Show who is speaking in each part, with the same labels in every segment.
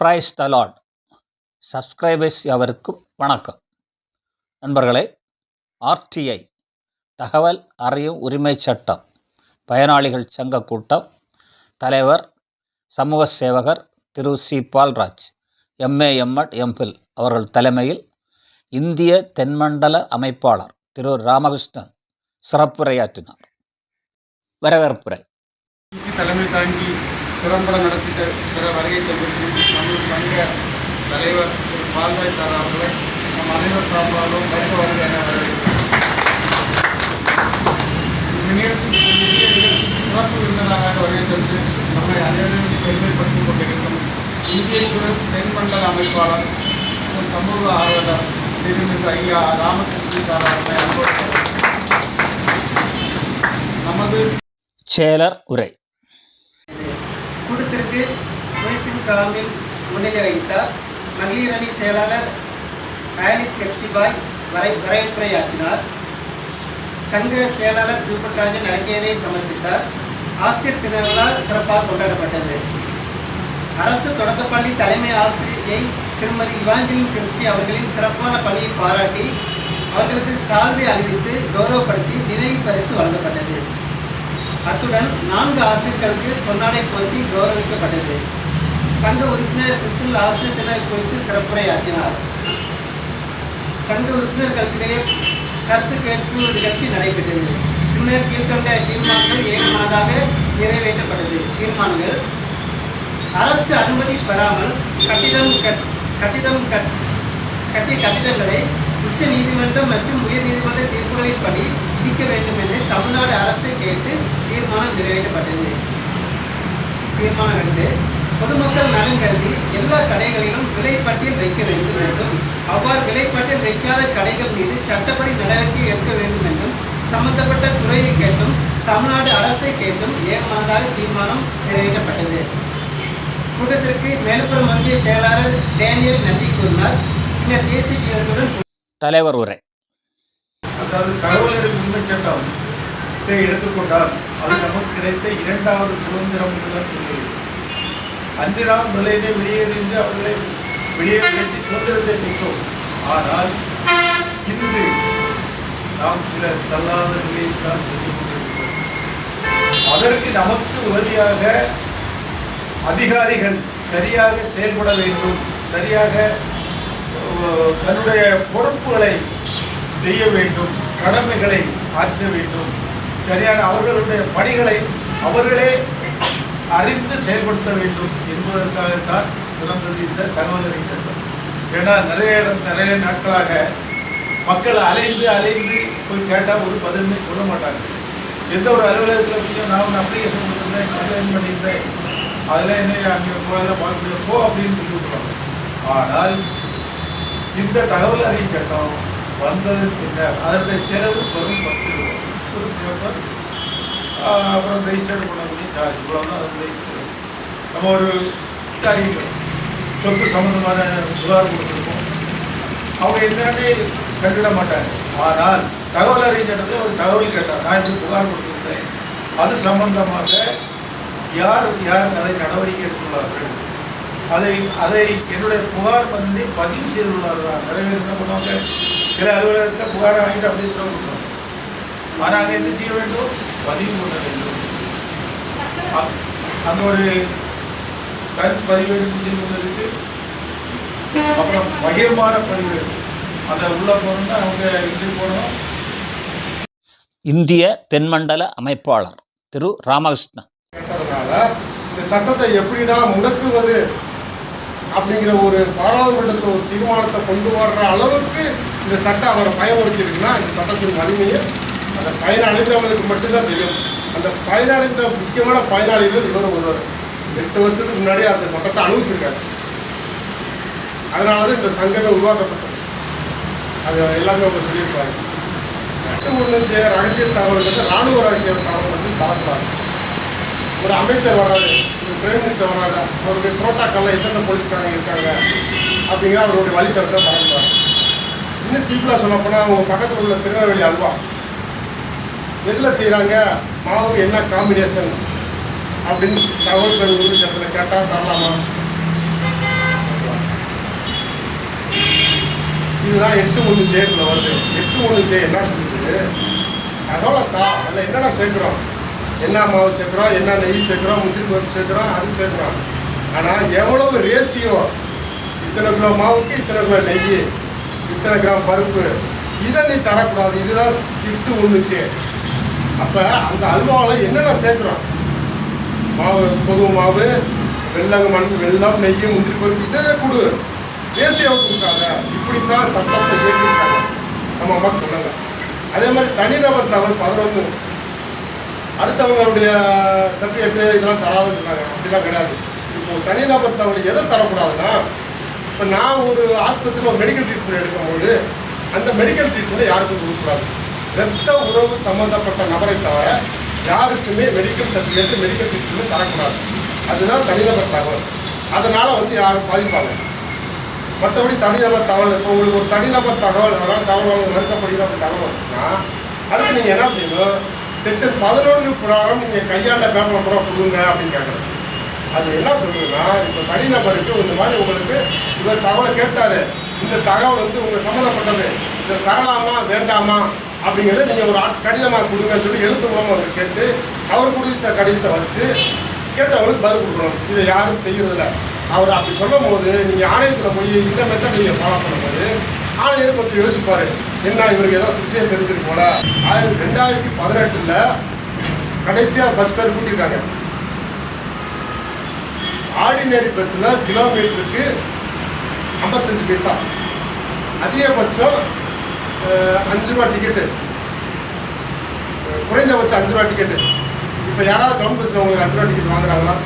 Speaker 1: Praise the Lord subscribers எவருக்கும் வணக்கம். நண்பர்களே ஆர்டிஐ தகவல் அறியும் உரிமை சட்டம் பயனாளிகள் சங்க கூட்டம் தலைவர் சமூக சேவகர் திரு C. Palraj MA MEd MPhil அவர்கள் தலைமையில் இந்திய தென்மண்டல அமைப்பாளர் திரு. ராமகிருஷ்ணன் சிறப்புரையாற்றினார். வரவேற்புரை.
Speaker 2: தலைமை தாங்கி திறம்பட நடத்திட்ட பிற வருகை தந்திருக்கும் தமிழ் சங்க தலைவர் திரு பால்வாய் சார் அவர்களை நம் அனைவர் சார்பாலும் வருக வருக என வரவேற்கிறோம் இந்த நிகழ்ச்சிக்கு புதிய நிகழ்ச்சிக்கு சிறப்பு விருந்தினராக வருகை தந்து நம்மை அனைவரும் பெருமைப்படுத்திக் கொண்டிருக்கும் இந்திய குரல் தென்மண்டல அமைப்பாளர் சமூக ஆர்வலர் திருமிகு ஐயா ராமகிருஷ்ணன் சார் அவர்களை அனுபவித்தார் நமது
Speaker 1: செயலர் உரை.
Speaker 3: கூட்டத்திற்கு முனிசின் காமில் முன்னிலை வகித்தார் மகளிர் அணி செயலாளர் ஆலிஸ் கெப்சிபாய் வரை வரவேற்புரையாற்றினார். சங்க செயலாளர் தூபட்ராஜன் அறிக்கையினை சமர்ப்பித்தார். ஆசிரியர் திருநாளால் சிறப்பாக கொண்டாடப்பட்டது. அரசு தொடக்கப்பள்ளி தலைமை ஆசிரியை திருமதி இவாஞ்சலின் கிறிஸ்டி அவர்களின் சிறப்பான பணியை பாராட்டி அவர்களுக்கு சால்வை அறிவித்து கௌரவப்படுத்தி நினைவு பரிசு வழங்கப்பட்டது. அத்துடன் நான்கு ஆசிரியர்களுக்கு பொன்னாடை பொருத்தி கௌரவிக்கப்பட்டது. சங்க உறுப்பினர் சிசில் ஆசிரியர் தினம் குறித்து சிறப்புரையாற்றினார். சங்க உறுப்பினர்களுக்கிடையே கருத்து கேட்பு நிகழ்ச்சி நடைபெற்றது. பின்னர் கீழ்கண்ட தீர்மானங்கள் ஏகமனதாக நிறைவேற்றப்பட்டது. தீர்மானங்கள் அரசு அனுமதி பெறாமல் கட்டிடம் கட் கட்டிடம் கட் கட்டிய கட்டிடங்களை உச்ச நீதிமன்றம் மற்றும் உயர் நீதிமன்ற தீர்ப்புகளின்படி அறிவிக்க வேண்டும் என்று தமிழ்நாடு அரசை கேட்டு தீர்மானம் நிறைவேற்றப்பட்டது. தீர்மானம் ரெண்டு பொதுமக்கள் நலன் கருதி எல்லா கடைகளிலும் விலைப்பட்டியல் வைக்க வேண்டும் என்றும் அவ்வாறு விலைப்பட்டியல் வைக்காத கடைகள் மீது சட்டப்படி நடவடிக்கை எடுக்க வேண்டும் என்றும் சம்பந்தப்பட்ட துறையை கேட்டும் தமிழ்நாடு அரசை கேட்டும் ஏகமனதாக தீர்மானம் நிறைவேற்றப்பட்டது. கூட்டத்திற்கு மேல்புறம் ஒன்றிய செயலாளர் டேனியல் நன்றி கூறினார். பின்னர் தேசிய
Speaker 1: தலைவர் உரை.
Speaker 2: அதாவது தகவலறிவு அறிவு சட்டம் இதை எடுத்துக்கொண்டால் அது நமக்கு கிடைத்த இரண்டாவது சுதந்திரம் என்றுதான் சொல்கிறது அன்று நாம் நிலையிலே வெளியேறிந்து அவர்களை வெளியே சுதந்திரத்தை பெற்றோம். ஆனால் இன்று நாம் சில தள்ளாத நிலையை தான் சொல்லிக் கொண்டிருக்கிறோம். அதற்கு நமக்கு உதவியாக அதிகாரிகள் சரியாக செயல்பட வேண்டும். சரியாக தன்னுடைய பொறுப்புகளை செய்ய வேண்டும் கடமைகளை ஆற்ற வேண்டும். சரியான அவர்களுடைய பணிகளை அவர்களே அறிந்து செயல்படுத்த வேண்டும் என்பதற்காகத்தான் பிறந்தது இந்த தகவல் அறிஞர்கள் ஏன்னா நிறைய இடம் நிறைய நாட்களாக மக்கள் அலைந்து அலைந்து போய் கேட்டால் ஒரு பதிலுமே சொல்ல மாட்டாங்க. எந்த ஒரு அலுவலகத்தில் போய் நான் ஒரு அப்ளிகேஷன் கொடுத்துருந்தேன் கம்ப்ளைண்ட் பண்ணியிருந்தேன் அதில் என்ன அங்கே போகல பார்க்க முடியாது போ அப்படின்னு சொல்லி விட்டுருவாங்க. ஆனால் இந்த தகவல் அறிக்கை சட்டம் வந்ததன் பின்னர் அதனுடைய செலவு வெறும் பத்து ரூபா. ஒரு பேப்பர் அப்புறம் ரெஜிஸ்டர்டு பண்ணக்கூடிய சார்ஜ் இவ்வளோ தான் அதனுடைய நம்ம ஒரு காரியங்கள் சொத்து சம்மந்தமான புகார் கொடுத்துருக்கோம். அவங்க என்னன்னே கண்டுட மாட்டாங்க. ஆனால் தகவல் அறிக்கை ஒரு தகவல் கேட்டார். நான் இப்படி புகார் கொடுத்துருந்தேன். அது சம்பந்தமாக யார் யார் அதை நடவடிக்கை எடுத்துள்ளார்கள்? அதை அதை என்னுடைய புகார் வந்து பதிவு செய்துள்ளார்கள்? நிறைய பேர் என்ன பண்ணுவாங்க? சில அலுவலகத்தில் புகார் வாங்கிட்டு அப்படியே கூட கொடுப்பாங்க ஆனால் அங்கே என்ன செய்ய வேண்டும்? பதிவு பண்ண வேண்டும். அ- அங்கே ஒரு கருத்து பதிவேடு செய்து கொண்டதுக்கு அப்புறம் பகிர்மான பதிவேடு. அதை உள்ளே போகணும்னா அவங்க இது போகணும்.
Speaker 1: இந்திய தென்மண்டல அமைப்பாளர் திரு ராமகிருஷ்ணன்.
Speaker 4: கேட்டதுனால இந்த சட்டத்தை எப்படிடா முடக்குவது? அப்படிங்கிற ஒரு பாராளுமன்றத்தில் ஒரு தீர்மானத்தை கொண்டு வர்ற அளவுக்கு இந்த சட்டம் அவரை பயமுறுத்தியிருக்குன்னா இந்த சட்டத்தின் வலிமையை அந்த பயனடைந்தவங்களுக்கு மட்டும்தான் தெரியும். அந்த பயனடைந்த முக்கியமான பயனாளிகள் இன்னொரு ஒருவர். எட்டு வருஷத்துக்கு முன்னாடி அந்த சட்டத்தை அனுபவிச்சிருக்காரு. அதனால தான் இந்த சங்கமே உருவாக்கப்பட்டது. அது எல்லாமே அவங்க சொல்லியிருப்பாங்க. ஒன்று ரகசிய தகவல் வந்து ராணுவ ரகசிய தகவல் வந்து தரக்கூடாது. ஒரு அமைச்சர் வர்றாரு ஒரு பிரைம் மினிஸ்டர் வர்றாரு. அவருடைய புரோட்டோக்காலில் எத்தனை போலீஸ்காரங்க இருக்காங்க அப்படிங்கிற அவருடைய வழித்தடத்தை மறந்துட்டாங்க இன்னும் சிம்பிளாக சொல்ல போனால் அவங்க பக்கத்தில் உள்ள திருநெல்வேலி அல்வா. என்ன செய்கிறாங்க மாவு என்ன காம்பினேஷன் அப்படின்னு தகவல் பெறும் உரிமை கேட்டால் தரலாமா? இதுதான் எட்டு ஒன்று ஜேபில் வருது. எட்டு ஒன்று ஜே என்ன சொல்லுது? தகவலை தான் அதில் என்னென்ன சேர்க்குறோம்? என்ன மாவு சேர்க்குறோம் என்ன நெய் சேர்க்குறோம் முந்திரி பருப்பு சேர்க்குறோம் அது சேர்க்குறோம். ஆனால் எவ்வளவு ரேசியோ இத்தனை கிலோ மாவுக்கு இத்தனை கிலோ நெய் இத்தனை கிராம் பருப்பு? இதை நீ தரக்கூடாது. இதுதான் திட்டு ஒன்றுச்சு அப்போ அந்த அல்வாவில் என்னென்ன சேர்க்குறோம்? மாவு பொது மாவு வெள்ளம் மண் வெள்ளம் நெய் முந்திரி பருப்பு இதை கொடு. தேசியம் கொடுக்காத. இப்படித்தான் சட்டத்தை இயக்கியிருக்காங்க. நம்ம மக்கள் அதே மாதிரி தனிநபர் தகவல் பதினொன்று அடுத்தவங்களுடைய சர்டிஃபிகேட்டு இதெல்லாம் தராதுன்னு இருக்காங்க அப்படிலாம் கிடையாது. இப்போ தனிநபர் தகவல் எதை தரக்கூடாதுன்னா இப்போ நான் ஒரு ஆஸ்பத்திரியில் ஒரு மெடிக்கல் ட்ரீட்மெண்ட் எடுக்கும்போது அந்த மெடிக்கல் ட்ரீட்மெண்ட் யாருக்கும் கொடுக்கக்கூடாது. ரத்த உறவு சம்மந்தப்பட்ட நபரை தவிர யாருக்குமே மெடிக்கல் சர்டிஃபிகேட் மெடிக்கல் ட்ரீட்மெண்ட் தரக்கூடாது. அதுதான் தனிநபர் தகவல். அதனால் வந்து யாரும் பாதிப்பாங்க மற்றபடி தனிநபர் தகவல் இப்போ உங்களுக்கு ஒரு தனிநபர் தகவல் அதனால் தகவல் மறுக்கப்படுகிற அப்படி தகவல் வந்துச்சுன்னா அடுத்து நீங்கள் என்ன செய்யணும்? செக்ஷன் பதினொன்று பிரகாரம் நீங்கள் கையாண்ட பேப்பரை பூரா கொடுங்க அப்படின்னு கேட்குறது அது என்ன சொல்லுதுன்னா இப்போ தனிநபருக்கு இந்த மாதிரி உங்களுக்கு இவர் தகவலை கேட்டார். இந்த தகவல் வந்து உங்களுக்கு சம்மந்தப்பட்டது. இதை தரலாமா வேண்டாமா அப்படிங்கிறத நீங்கள் ஒரு கடிதமாக கொடுங்கன்னு சொல்லி எழுத்து மூலமாக அவர் கேட்டு அவர் கொடுத்த கடிதத்தை வச்சு கேட்டவங்களுக்கு பதில் கொடுக்கணும். இதை யாரும் செய்கிறதில்ல அவர் அப்படி சொல்லும் போது நீங்கள் ஆணையத்தில் போய் இந்த மெத்தட் நீங்கள் ஃபாலோ பண்ணும்போது ஆணையர் கொஞ்சம் யோசிப்பார். என்ன இவருக்கு ஏதோ விஷயம் தெரிஞ்சிருக்கு போல ஆயிரத்தி ரெண்டாயிரத்தி பதினெட்டில் கடைசியாக பஸ் பேர் கூட்டியிருக்காங்க. ஆர்டினரி பஸ்ஸில் கிலோமீட்டருக்கு ஐம்பத்தஞ்சு பைசா. அதிகபட்சம் அஞ்சு ரூபா டிக்கெட்டு குறைந்தபட்சம் அஞ்சு ரூபா டிக்கெட்டு இப்போ யாராவது டவுன் பஸ்ஸில் உங்களுக்கு அஞ்சு ரூபா டிக்கெட் வாங்குறாங்களா?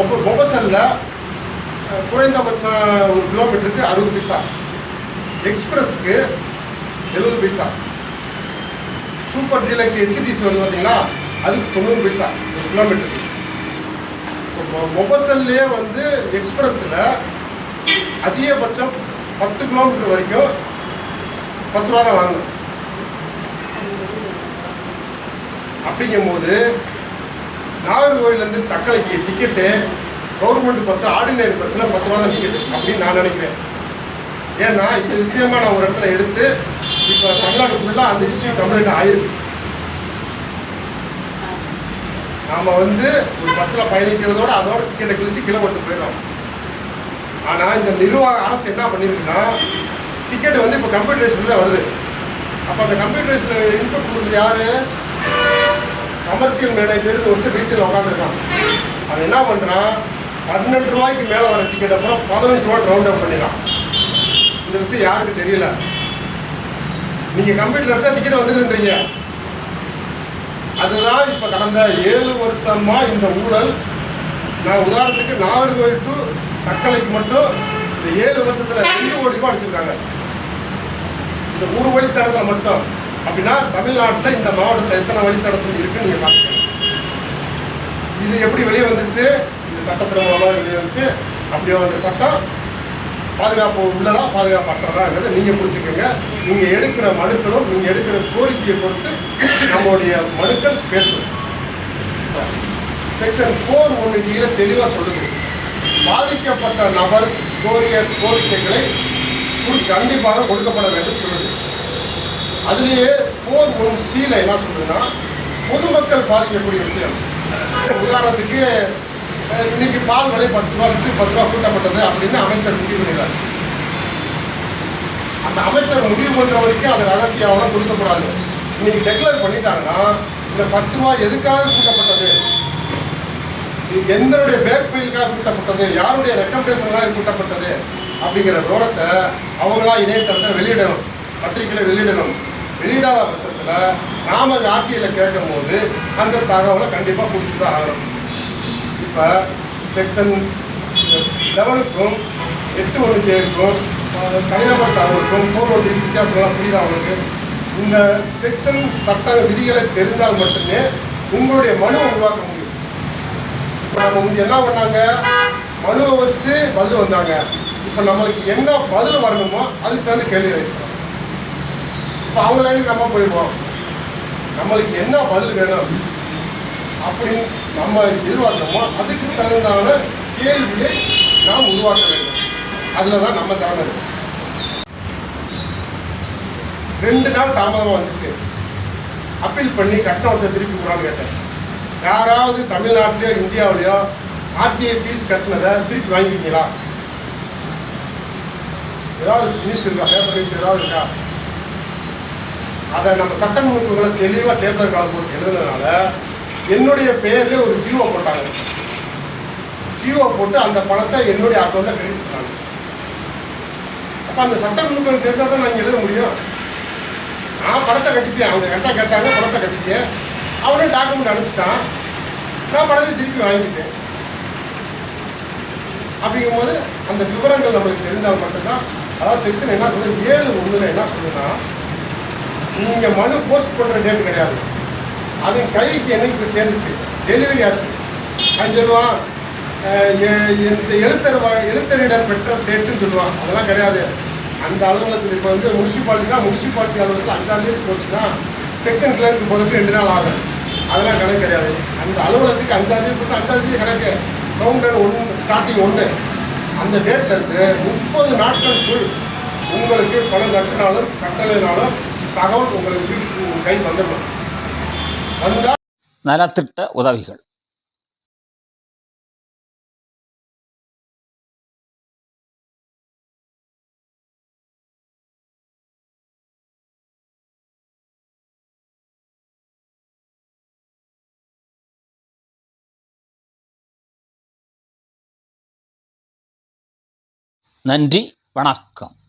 Speaker 4: ஒப்ப மொபசலில் குறைந்தபட்சம் ஒரு கிலோமீட்டருக்கு அறுபது பைசா. எக்ஸ்பிரஸ்க்கு எழுபது பைசா. சூப்பர் டீலக்ஸ் எஸ்சிடிசி வந்து பார்த்திங்கன்னா அதுக்கு தொண்ணூறு பைசா ஒரு கிலோமீட்டருக்கு மொபசல்லே வந்து எக்ஸ்பிரஸில் அதிகபட்சம் பத்து கிலோமீட்டர் வரைக்கும் பத்து ரூபா தான் வாங்கணும். அப்படிங்கும்போது நாகர்கோவிலேருந்து தக்கலைக்கு டிக்கெட்டு கவர்மெண்ட் பஸ் ஆர்டினரி பஸ்ஸில் பத்து ரூபா தான் டிக்கெட்டு அப்படின்னு நான் நினைக்கிறேன். ஏன்னா இந்த விஷயமா நான் ஒரு இடத்துல எடுத்து இப்போ தமிழ்நாடு ஃபுல்லாக அந்த விஷயம் கம்ப்ளைண்ட் ஆயிருக்கு. நாம் வந்து ஒரு பஸ்ஸில் பயணிக்கிறதோட அதோட டிக்கெட்டை கிழிச்சு கீழே போட்டு போயிடும் ஆனால் இந்த நிர்வாக அரசு என்ன பண்ணியிருக்குன்னா டிக்கெட் வந்து இப்போ கம்ப்யூட்டரைஸில் தான் வருது. அப்போ அந்த கம்ப்யூட்டரைஸில் இன்புட் கொடுக்குறது யார்? கமர்ஷியல் மேனேஜர் ஒருத்தர் ரீச்சில் உட்காந்துருக்கான் அவன் என்ன பண்ணுறான் பன்னெண்டு ரூபாய்க்கு மேலே வர டிக்கெட் அப்புறம் பதினஞ்சு ரூபா ரவுண்ட் அப் பண்ணிடலாம். இந்த விஷயம் யாருக்கு தெரியல. நீங்கள் கம்ப்யூட்டர் அடிச்சா டிக்கெட் வந்துருன்றீங்க அதுதான் இப்போ கடந்த ஏழு வருஷமா இந்த ஊழல். நான் உதாரணத்துக்கு நாகர்கோவில் டு தக்கலைக்கு மட்டும் இந்த ஏழு வருஷத்தில் ரெண்டு கோடி ரூபாய் அடிச்சிருக்காங்க. இந்த ஒரு வழித்தடத்தில் மட்டும். அப்படின்னா தமிழ்நாட்டில் இந்த மாவட்டத்தில் எத்தனை வழித்தடத்தில் இருக்குன்னு நீங்கள் பார்த்துக்கணும் இது எப்படி வெளியே வந்துச்சு? சட்டத்திரமாக வெளியே அப்படியே ஒரு சட்டம் பாதுகாப்பு உள்ளதா பாதுகாப்பற்றதாங்கிறத நீங்கள் புரிஞ்சுக்கோங்க. நீங்கள் எடுக்கிற மனுக்களும் நீங்கள் எடுக்கிற கோரிக்கையை பொறுத்து நம்மளுடைய மனுக்கள் பேசும். செக்ஷன் ஃபோர் ஒன்று கீழே தெளிவாக சொல்லுது. பாதிக்கப்பட்ட நபர் கோரிய கோரிக்கைகளை கண்டிப்பாக கொடுக்கப்பட வேண்டும் சொல்லுது. அதுலேயே ஃபோர் ஒன் சீல என்ன சொல்லுதுன்னா பொதுமக்கள் பாதிக்கக்கூடிய விஷயம். உதாரணத்துக்கு இன்னைக்கு பால் விலை பத்து ரூபா லிட்டர் பத்து ரூபா கூட்டப்பட்டது அப்படின்னு அமைச்சர் முடிவு பண்ணிடுறாரு. அந்த அமைச்சர் முடிவு பண்ணுற வரைக்கும் அது ரகசிய கொடுக்கக்கூடாது இன்னைக்கு டெக்ளேர் பண்ணிட்டாங்கன்னா இந்த பத்து ரூபா எதுக்காக கூட்டப்பட்டது? இது எந்தனுடைய பேக் ஃபைலுக்காக கூட்டப்பட்டது? யாருடைய ரெக்கமெண்டேஷன்லாம் இது கூட்டப்பட்டது? அப்படிங்கிற விவரத்தை அவங்களா இணையதளத்தில் வெளியிடணும். பத்திரிகையில் வெளியிடணும். வெளியிடாத பட்சத்தில் நாம ஆர்டிஐயில் கேட்கும் போது அந்த தகவலை கண்டிப்பாக கொடுத்து தான் ஆகணும். இப்போ செக்ஷன் லெவனுக்கும் எட்டு ஒன்று சேருக்கும் தனிநபர் தகவலுக்கும் ஃபோர் ஒன்று வித்தியாசங்கள்லாம் புரியுதா அவங்களுக்கு இந்த செக்ஷன் சட்ட விதிகளை தெரிஞ்சால் மட்டுமே உங்களுடைய மனுவை உருவாக்க முடியும். இப்போ நம்ம வந்து என்ன பண்ணாங்க? மனுவை வச்சு பதில் வந்தாங்க. இப்போ நம்மளுக்கு என்ன பதில் வரணுமோ அதுக்கு தகுந்த கேள்வி ரைஸ் பண்ணுவோம் இப்போ அவங்க லைனுக்கு நம்ம போயிடுவோம். நம்மளுக்கு என்ன பதில் வேணும்? அப்படின்னு நம்ம எதிர்பார்க்குறோமோ அதுக்கு தகுந்தான கேள்வியை நாம் உருவாக்க வேண்டும். அதில் தான் நம்ம திறமை இருக்கு. ரெண்டு நாள் தாமதமாக வந்துச்சு. அப்பீல் பண்ணி கட்டணத்தை திருப்பி கொடுறான்னு கேட்டேன். யாராவது தமிழ்நாட்டிலையோ இந்தியாவிலையோ ஆர்டிஐ ஃபீஸ் கட்டினதை திருப்பி வாங்கிக்கிங்களா ஏதாவது நியூஸ் இருக்கா? பேப்பர் நியூஸ் ஏதாவது இருக்கா? அதை நம்ம சட்ட தெளிவாக டேப்லர் கால் போட்டு எழுதுனதுனால என்னுடைய பேர்ல ஒரு ஜியோ போட்டாங்க. ஜியோ போட்டு அந்த பணத்தை என்னுடைய அக்கௌண்ட்டில் கிரெடிட் பண்ணாங்க. அப்போ அந்த சட்ட நுணுக்கம் தெரிஞ்சால் தான் நான் எழுத முடியும். நான் பணத்தை கட்டிட்டேன். அவங்க கரெக்டாக கேட்டாங்க பணத்தை கட்டிட்டேன். அவனும் டாக்குமெண்ட் அனுப்பிச்சிட்டான். நான் பணத்தை திருப்பி வாங்கிட்டேன். அப்படிங்கும்போது அந்த விவரங்கள் நம்மளுக்கு தெரிந்தால் மட்டும்தான் அதாவது செக்ஷன் என்ன சொல்லுது ஏழு ஒன்றில் என்ன சொல்லுன்னா நீங்கள் மனு போஸ்ட் பண்ணுற டேட் கிடையாது. அவன் கைக்கு என்னைக்கு சேர்ந்துச்சு. டெலிவரி ஆச்சு. அவன் சொல்லுவான் எ- இந்த எழுத்தர் எழுத்தரிடம் பெற்ற டேட்டுன்னு சொல்லுவான். அதெல்லாம் கிடையாது. அந்த அலுவலகத்தில் இப்போ வந்து முனிசிபாலிட்டினா முனிசிபாலிட்டி அலுவலகத்தில் அஞ்சாம் தேதி போச்சுன்னா செக்ஷன் கிளர்க்கு போகிறதுக்கு ரெண்டு நாள் ஆகும். அதெல்லாம் கணக்கு கிடையாது. அந்த அலுவலகத்துக்கு அஞ்சாம் தேதி போச்சு அஞ்சாம் தேதி கணக்கு கவுண்டர் ஒன்று ஸ்டார்டிங் ஒன்று அந்த டேட்டில் இருந்து முப்பது நாட்களுக்குள் உங்களுக்கு பணம் கட்டினாலும் கட்டலைனாலும் தகவல் உங்களுக்கு வீட்டுக்கு கை வந்துடணும்.
Speaker 1: நலத்திட்ட உதவிகள். நன்றி வணக்கம்.